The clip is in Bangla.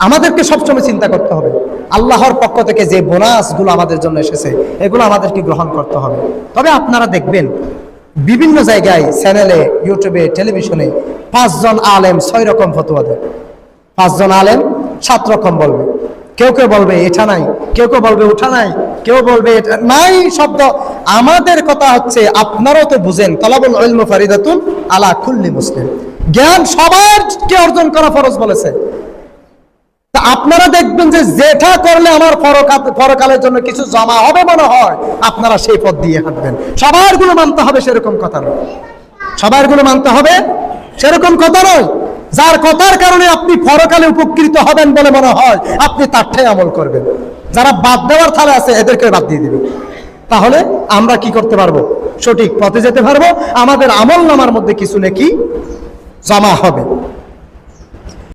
আমাদেরকে সবসময় চিন্তা করতে হবে। আল্লাহর পক্ষ থেকে যে বোনাসগুলো আমাদের জন্য এসেছে, এগুলো আমাদেরকে গ্রহণ করতে হবে। তবে আপনারা দেখবেন, বিভিন্ন জায়গায়, চ্যানেলে, ইউটিউবে, টেলিভিশনে পাঁচজন আলেম ছয় রকম ফতোয়া দেয়। পাঁচজন আলেম সাত রকম বলবে। কেউ কেউ বলবে, এটা নাই। কেউ কেউ বলবে ওঠা নাই। কেউ বলবে, এটা নাই শব্দ। আমাদের কথা হচ্ছে, আপনারাও তো বুঝেন, তলাবুল ইলমু ফারিদাতুন আলা কুল্লি মুসলিম। জ্ঞান সবারকে অর্জন করা ফরজ বলেছে। তা আপনারা দেখবেন যে যেটা করলে আমার পরকা- পরকালের জন্য কিছু জমা হবে মনে হয়। আপনারা সেই পথ দিয়ে হাঁটবেন। সবারগুলো মানতে হবে সেরকম কথা নয়। সবারগুলো মানতে হবে সেরকম কথা নয়। যার কথার কারণে আপনি পরকালে উপকৃত হবেন বলে মনে হয়, আপনি তারটাই আমল করবেন। যারা বাদ দেওয়ার থালে আছে, এদেরকে বাদ দিয়ে দিবেন। তাহলে আমরা কি করতে পারব? সঠিক পথে যেতে পারব? আমাদের আমল নামার মধ্যে কিছু নাকি জমা হবে।